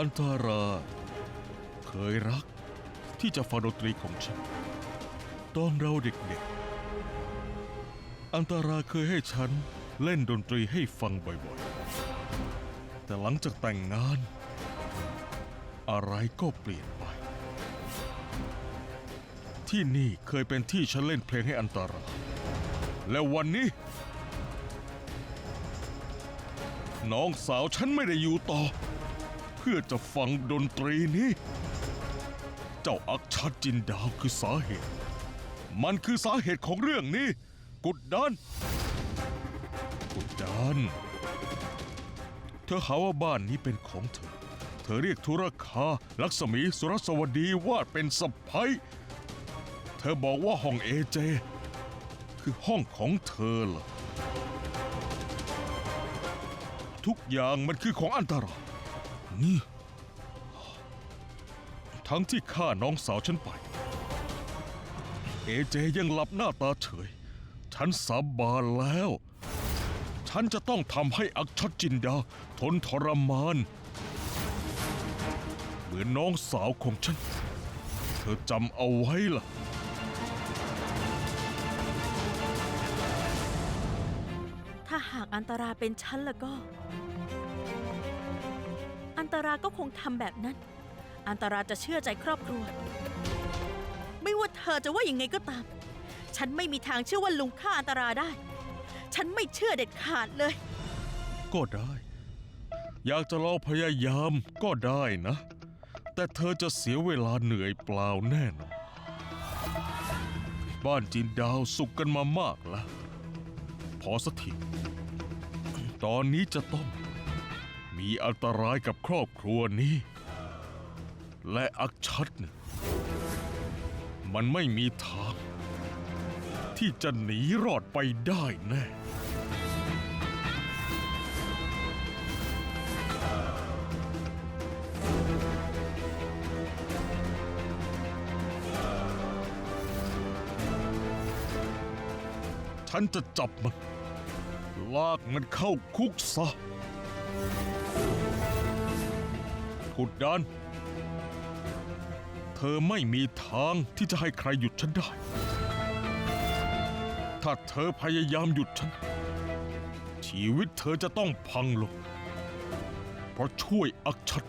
อันตารา เคยรักที่จะฟังดนตรีของฉัน ตอนเราเด็กๆ อันตาราเคยให้ฉันเล่นดนตรีให้ฟังบ่อยๆ แต่หลังจากแต่งงาน อะไรก็เปลี่ยนไป ที่นี่เคยเป็นที่ฉันเล่นเพลงให้อันตารา และวันนี้ น้องสาวฉันไม่ได้อยู่ต่อ เพื่อจะฟังดนตรีนี้ เจ้าอักชัดจินดาวคือสาเหตุ มันคือสาเหตุของเรื่องนี้ กุดดัน กุดดัน เธอหาว่าบ้านนี้เป็นของเธอ เธอเรียกธุรคา ลักษมีสุรสวดีว่าเป็นสะพ้ยเธอบอกว่าห้องเอเจ คือห้องของเธอเหรอทุกอย่างมันคือของอันตราย ทั้งที่ฆ่าน้องสาวฉันไป เอเจยังหลับหน้าตาเฉย ฉันสาบานแล้ว ฉันจะต้องทำให้อักชัดจินดา ทนทรมาน เหมือนน้องสาวของฉัน เธอจำเอาไว้ล่ะถ้าหากอันตราเป็นฉันแล้วก็ ตราก็คงทำแบบนั้น อันตราจะเชื่อใจครอบครัว ไม่ว่าเธอจะว่ายังไงก็ตาม ฉันไม่มีทางเชื่อว่าลุงฆ่าอันตราได้ ฉันไม่เชื่อเด็ดขาดเลย ก็ได้ อยากจะลองพยายามก็ได้นะ แต่เธอจะเสียเวลาเหนื่อยเปล่าแน่นอนบ้านจินดาวสุขกันมามากแล้ว พอสักที ตอนนี้จะต้อง มีอันตรายกับครอบครัวนี้ และอักชัดเนี่ยมันไม่มีทาง ที่จะหนีรอดไปได้แน่ฉันจะจับมัน ลากมันเข้าคุกซะ ขุดดัน เธอไม่มีทางที่จะให้ใครหยุดฉันได้ ถ้าเธอพยายามหยุดฉัน ชีวิตเธอจะต้องพังลง เพราะช่วยอักชัด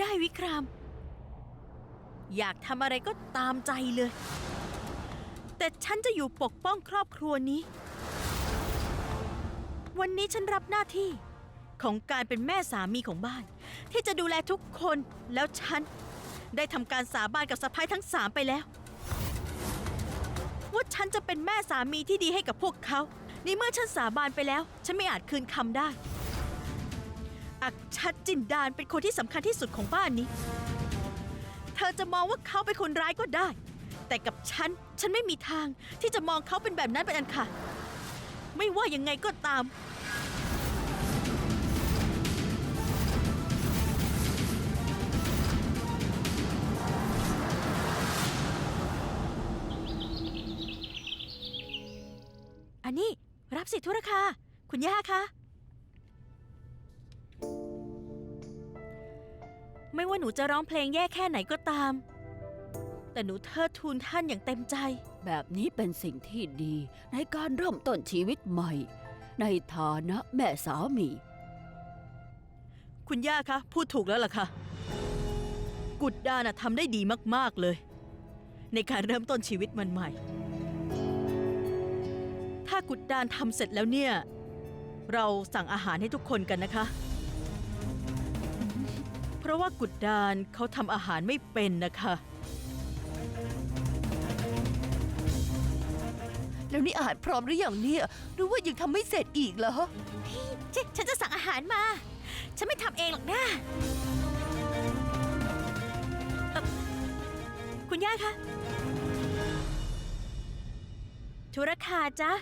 ได้วิคราม อยากทำอะไรก็ตามใจเลย แต่ฉันจะอยู่ปกป้องครอบครัวนี้ วันนี้ฉันรับหน้าที่ของการเป็นแม่สามีของบ้าน ที่จะดูแลทุกคนแล้วฉัน ได้ทำการสาบานกับสะพ้ายทั้งสามไปแล้ว ว่าฉันจะเป็นแม่สามีที่ดีให้กับพวกเขาในเมื่อฉันสาบานไปแล้ว ฉันไม่อาจคืนคำได้ อักชัดจินดานเป็นคนที่สำคัญที่สุดของบ้านนี้ เธอจะมองว่าเขาเป็นคนร้ายก็ได้ แต่กับฉัน ฉันไม่มีทางที่จะมองเขาเป็นแบบนั้นเป็นอันขาดไม่ว่ายังไงก็ตาม อันนี้รับสิทุรคาคุณย่าคะ ไม่ว่าหนูจะร้องเพลงแย่แค่ไหนก็ตาม แต่หนูเทิดทูนท่านอย่างเต็มใจ แบบนี้เป็นสิ่งที่ดีในการเริ่มต้นชีวิตใหม่ ในฐานะแม่สามี คุณย่าคะ พูดถูกแล้วล่ะค่ะ กุดดาน่ะทำได้ดีมาก ๆ เลย ในการเริ่มต้นชีวิตมันใหม่ ถ้ากุดดานทำเสร็จแล้วเนี่ย เราสั่งอาหารให้ทุกคนกันนะคะเพ ราะว่ากุดดานเขาทำอาหารไม่เป็นนะคะ แล้วนี่อาหารพร้อมหรือยังเนี่ยหรือว่ายังทำไม่เสร็จอีกเหรอ ฉฉันจะสั่งอาหารมา ฉันไม่ทำเองหรอกนะเอ่อคุณย่าคะธุรคาจ๊ะ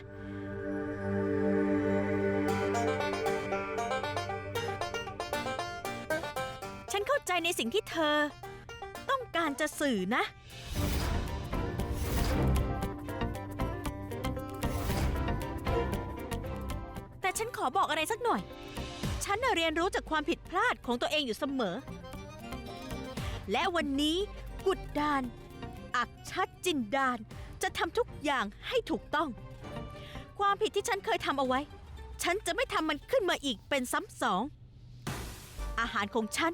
ใจในสิ่งที่เธอ ต้องการจะสื่อนะ แต่ฉันขอบอกอะไรสักหน่อย ฉันน่ะเรียนรู้จากความผิดพลาดของตัวเองอยู่เสมอ และวันนี้กุดดาน อักชัดจินดาน จะทำทุกอย่างให้ถูกต้อง ความผิดที่ฉันเคยทำเอาไว้ ฉันจะไม่ทำมันขึ้นมาอีกเป็นซ้ำสองอาหารของฉัน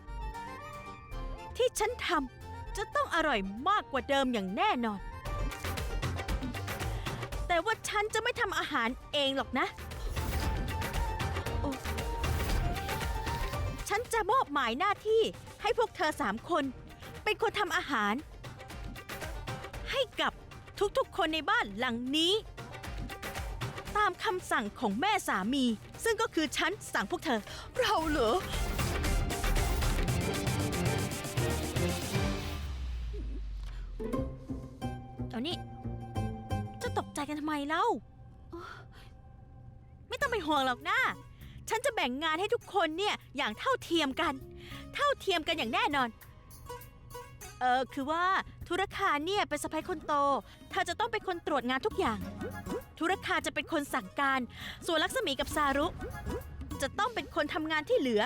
ที่ฉันทำจะต้องอร่อยมากกว่าเดิมอย่างแน่นอน แต่ว่าฉันจะไม่ทำอาหารเองหรอกนะ ฉันจะมอบหมายหน้าที่ให้พวกเธอสามคน เป็นคนทำอาหาร ให้กับทุกๆคนในบ้านหลังนี้ ตามคำสั่งของแม่สามี ซึ่งก็คือฉันสั่งพวกเธอ เราเหรอ เล่า ไม่ต้องไปห่วงหรอกนะฉันจะแบ่งงานให้ทุกคนเนี่ยอย่างเท่าเทียมกัน เท่าเทียมกันอย่างแน่นอน เออคือว่าธุรคาเนี่ยเป็นสะพ้ยคนโตเธอจะต้องเป็นคนตรวจงานทุกอย่าง ธุรคาจะเป็นคนสั่งการ ส่วนลักษมีกับซารุ จะต้องเป็นคนทำงานที่เหลือ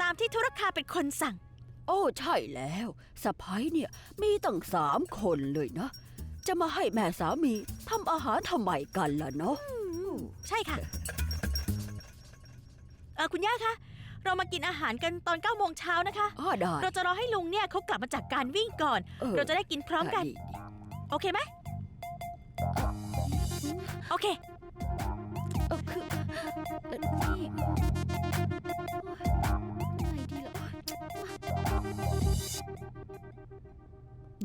ตามที่ธุรคาเป็นคนสั่ง โอ้ใช่แล้วสะพ้ยเนี่ยมีตั้งสามคนเลยนะ จะมาให้แม่สามีทำอาหารทำไมกันล่ะเนาะใช่ค่ะเออคุณย่าคะ เรามากินอาหารกันตอน9โมงเช้านะคะ อ้อได้ เราจะรอให้ลุงเนี่ยเขากลับมาจากการวิ่งก่อนออ เราจะได้กินพร้อมกัน ดีโอเคไหมโอเคๆเออคือเอ่อนี่ไงดีล่ะ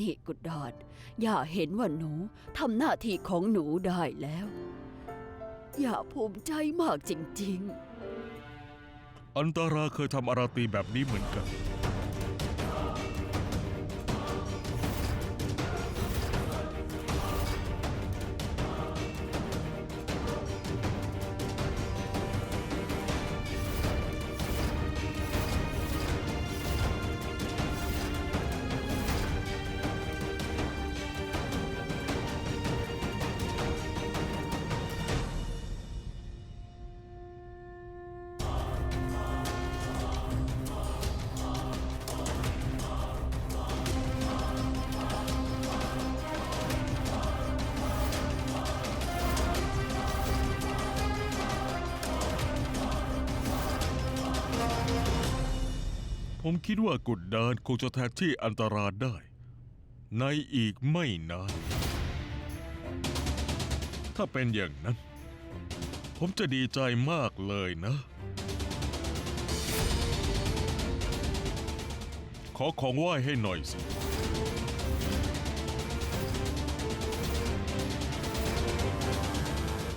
นี่กุดดอดอย่าเห็นว่าหนูทำหน้าที่ของหนูได้แล้วอย่าภูมิใจมากจริง ๆ อันตราเคยทำอาราตีแบบนี้เหมือนกัน ผมคิดว่ากุดดานคงจะแทนที่อันตราได้ ในอีกไม่นาน ถ้าเป็นอย่างนั้น ผมจะดีใจมากเลยนะ ขอของไหว้ให้หน่อยสิ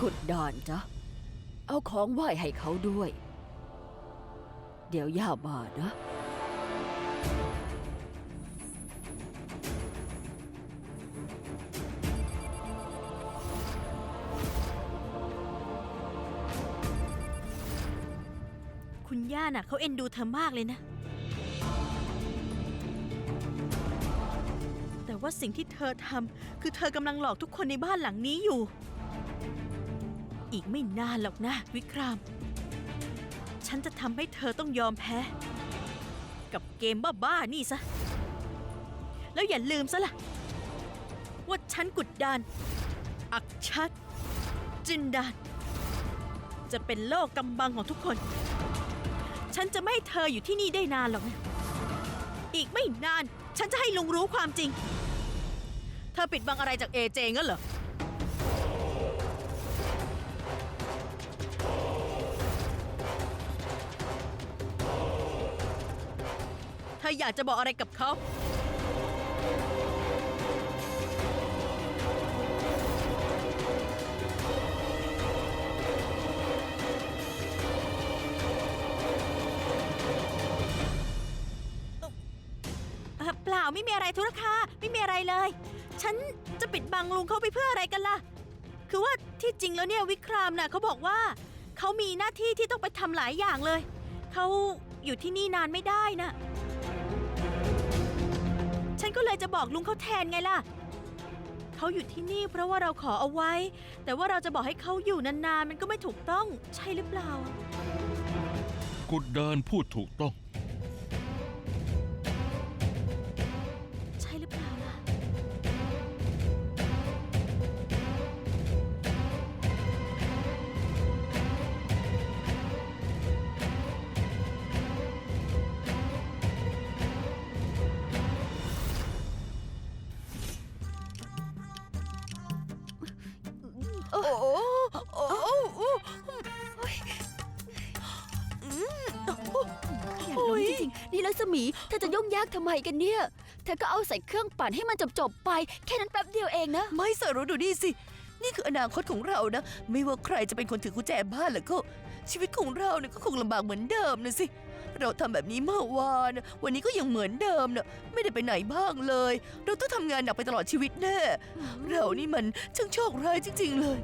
กุดดานจ้ะเอาของไหว้ให้เขาด้วย เดี๋ยวย่ามานะ ย่าน่ะเขาเอ็นดูเธอมากเลยนะ แต่ว่าสิ่งที่เธอทำคือเธอกำลังหลอกทุกคนในบ้านหลังนี้อยู่ อีกไม่นานหรอกนะ วิคราม ฉันจะทำให้เธอต้องยอมแพ้ กับเกมบ้าๆนี่ซะ แล้วอย่าลืมซะล่ะ ว่าฉันกุดดาน อักชัด จินดานจะเป็นโลกกำบังของทุกคน ฉันจะไม่ให้เธออยู่ที่นี่ได้นานหรอกนะอีกไม่นาน ฉันจะให้ลุงรู้ความจริง เธอปิดบังอะไรจากเอเจงั้นเหรอ เธออยากจะบอกอะไรกับเขา ไม่มีอะไรธุรคาไม่มีอะไรเลย ฉันจะปิดบังลุงเขาไปเพื่ออะไรกันล่ะ คือว่าที่จริงแล้วเนี่ยวิครามน่ะเขาบอกว่า เขามีหน้าที่ที่ต้องไปทำหลายอย่างเลย เขาอยู่ที่นี่นานไม่ได้น่ะฉันก็เลยจะบอกลุงเขาแทนไงล่ะ เขาอยู่ที่นี่เพราะว่าเราขอเอาไว้ แต่ว่าเราจะบอกให้เขาอยู่นานๆ มันก็ไม่ถูกต้องใช่หรือเปล่า กุดดานพูดถูกต้อง โอ้โหโอ้โหขยันล้มจริงๆนี่รัศมีเธอจะยุ่งยากทำไมกันเนี่ย เธอก็เอาใส่เครื่องปั่นให้มันจบๆไป แค่นั้นแป๊บเดียวเองนะ ไม่สรู้ดูนี่สิ นี่คืออนาคตของเรานะ ไม่ว่าใครจะเป็นคนถือกุญแจบ้านแล้วก็ ชีวิตของเราเนี่ยก็คงลำบากเหมือนเดิมนะสิ เราทำแบบนี้เมื่อวานน่ะวันนี้ก็ยังเหมือนเดิมนะไม่ได้ไปไหนบ้างเลย เราต้องทำงานหนักไปตลอดชีวิตแน่ เรานี่มันช่างโชคร้ายจริง ๆ เลย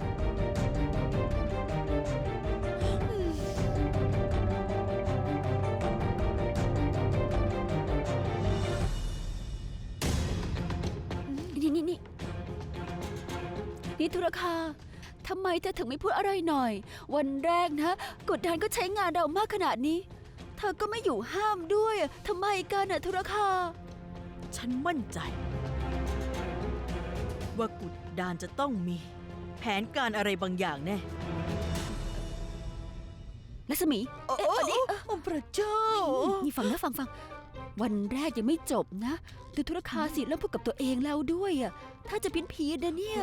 นี่นี่นี่นี่ธุรคาทำไมเธอถึงไม่พูดอะไรหน่อย วันแรกนะ กดดันก็ใช้งานเรามากขนาดนี้ เธอก็ไม่อยู่ห้ามด้วยอะทำไมกันอะธุรคา ฉันมั่นใจ ว่ากุดดานจะต้องมี แผนการอะไรบางอย่างแน่รัศมีโอ้โอ้โอ้พระเจ้า นี่ฟังนะฟังฟัง วันแรกยังไม่จบนะดูธุรคาสิเริ่มพูดกับตัวเองแล้วด้วยอะถ้าจะพินพีดนะเนี่ย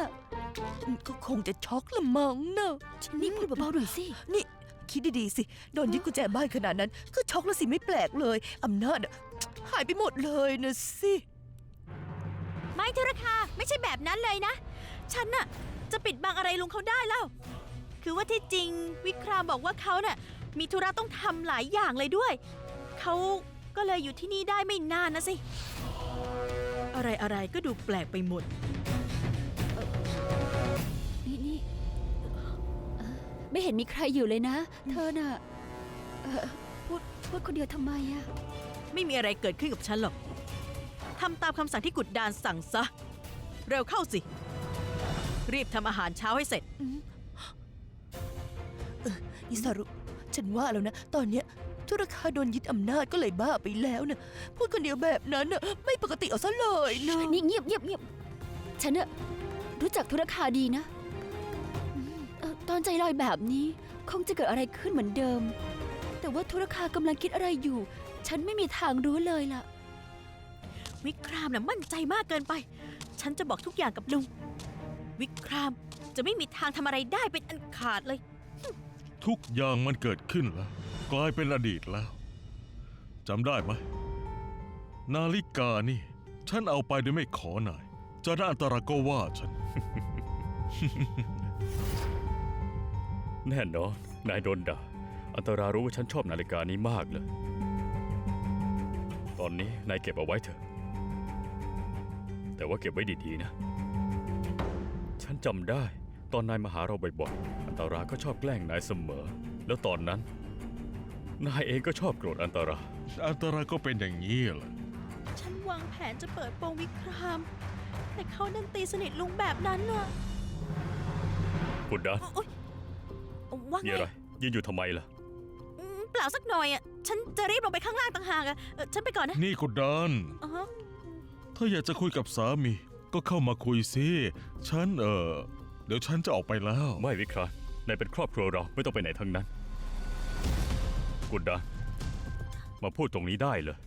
ก็คงจะช็อกละมั้งเนอะนี่พูดเบาๆหน่อยสิ นี่ คิดดีๆสิ โดนยึดกุญแจบ้านขนาดนั้น ก็ช็อกแล้วสิไม่แปลกเลย อำนาจอะหายไปหมดเลยนะสิ ไม่ธุรคาไม่ใช่แบบนั้นเลยนะ ฉันน่ะจะปิดบังอะไรลุงเขาได้เล่า คือว่าที่จริงวิครามบอกว่าเขาน่ะมีธุระต้องทำหลายอย่างเลยด้วย เขาก็เลยอยู่ที่นี่ได้ไม่นานนะสิ อะไรอะไรๆก็ดูแปลกไปหมด ไม่เห็นมีใครอยู่เลยนะ เธอน่ะเอ่อพูดพูดคนเดียวทำไมอะไม่มีอะไรเกิดขึ้นกับฉันหรอก ทำตามคำสั่งที่กุดดานสั่งซะ เร็วเข้าสิ รีบทำอาหารเช้าให้เสร็จ อิสารุฉันว่าแล้วนะ ตอนเนี้ยธุรคาโดนยึดอำนาจก็เลยบ้าไปแล้วนะพูดคนเดียวแบบนั้นน่ะไม่ปกติเอาซะเลยนะนี่เงียบเงียบเงียบฉันน่ะรู้จักธุรคาดีนะอืมเอ่อ ตอนใจลอยแบบนี้คงจะเกิดอะไรขึ้นเหมือนเดิม แต่ว่าธุรคากำลังคิดอะไรอยู่ ฉันไม่มีทางรู้เลยล่ะ วิครามน่ะมั่นใจมากเกินไป ฉันจะบอกทุกอย่างกับลุง วิครามจะไม่มีทางทำอะไรได้เป็นอันขาดเลย ทุกอย่างมันเกิดขึ้นแล้ว กลายเป็นอดีตแล้วจำได้ไหม นาฬิกานี่ ฉันเอาไปโดยไม่ขอนายจากนั้นอันตราก็ว่าฉัน แน่นอน นายโดนด่า อันตรารู้ว่าฉันชอบนาฬิกานี้มากเลย ตอนนี้นายเก็บเอาไว้เถอะ แต่ว่าเก็บไว้ดีๆนะ ฉันจำได้ ตอนนายมาหาเราบ่อยๆ อันตราก็ชอบแกล้งนายเสมอ แล้วตอนนั้น นายเองก็ชอบโกรธอันตรา อันตราก็เป็นอย่างนี้แหละฉันวางแผนจะเปิดโปงวิคราม แต่เขาดันตีสนิทลุงแบบนั้นน่ะกุดดานโอ๊ย ว่ามีไงอะไรยืนอยู่ทำไมล่ะ อืมเปล่าสักหน่อยอะ ฉันจะรีบลงไปข้างล่างต่างหากอะเอ่อฉันไปก่อนนะนี่กุดดาน อ๋อถ้าอยากจะคุยกับสามี ก็เข้ามาคุยสิฉันเออเดี๋ยวฉันจะออกไปแล้ว ไม่วิครานนายเป็นครอบครัวเราไม่ต้องไปไหนทั้งนั้น กุดดานมาพูดตรงนี้ได้เลย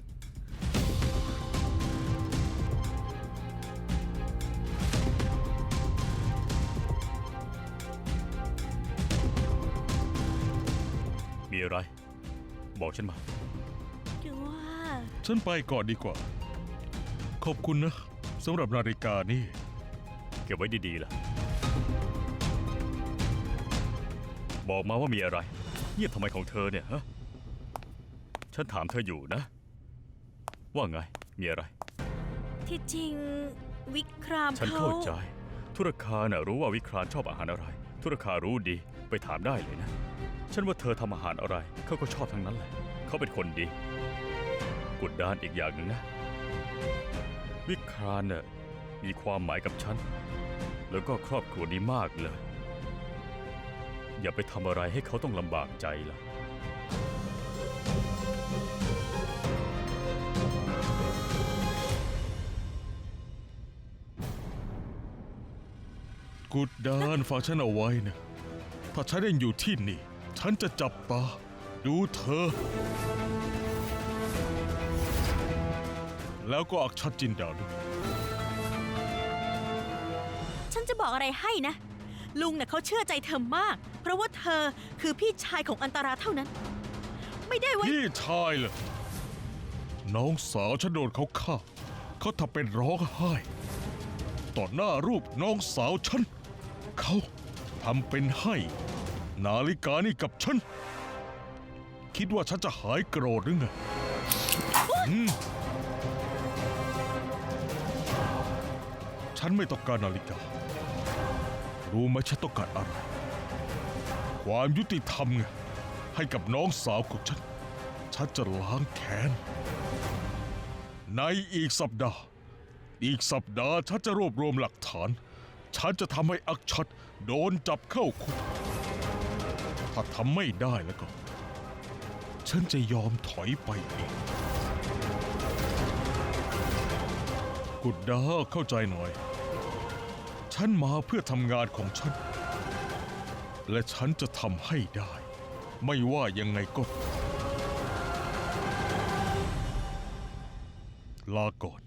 อะไร บอกฉันมา คือว่า ฉันไปก่อนดีกว่า ขอบคุณนะสำหรับนาฬิกานี่ เก็บไว้ดีๆล่ะ บอกมาว่ามีอะไร เงียบทำไมของเธอเนี่ยฮะ ฉันถามเธออยู่นะ ว่าไง มีอะไร ที่จริงวิครามฉันเขาเข้าใจ ธุรคาน่ะรู้ว่าวิครานชอบอาหารอะไร ธุรคารู้ดี ไปถามได้เลยนะ ฉันว่าเธอทำอาหารอะไรเขาก็ชอบทั้งนั้นแหละเขาเป็นคนดีกุดดานอีกอย่างหนึ่งนะ วิครานน่ะมีความหมายกับฉัน แล้วก็ครอบครัวนี้มากเลย อย่าไปทำอะไรให้เขาต้องลำบากใจล่ะกุดดานฝากฉันเอาไว้นะ ถ้าฉันยังอยู่ที่นี่ ฉันจะจับตาดูเธอ แล้วก็อักชัดจินดาด้วยฉันจะบอกอะไรให้นะ ลุงเน่ะเขาเชื่อใจเธอมาก เพราะว่าเธอคือพี่ชายของอันตราเท่านั้น ไม่ได้ไว้ พี่ชายเหรอน้องสาวฉันโดนเขาฆ่า เขาทำเป็นร้องไห้ ต่อหน้ารูปน้องสาวฉัน เขาทำเป็นให้ นาฬิกานี่กับฉัน คิดว่าฉันจะหายโกรธหรือไงอืมฉันไม่ต้องการนาฬิกา รู้ไหมฉันต้องการอะไร ความยุติธรรมไงให้กับน้องสาวของฉัน ฉันจะล้างแค้น ในอีกสัปดาห์ อีกสัปดาห์ฉันจะรวบรวมหลักฐาน ฉันจะทำให้อักชัดโดนจับเข้าคุก ถ้าทำไม่ได้แล้วก็ ฉันจะยอมถอยไปเองกุดดาเข้าใจหน่อย ฉันมาเพื่อทำงานของฉัน และฉันจะทำให้ได้ ไม่ว่ายังไงก็ ลาก่อน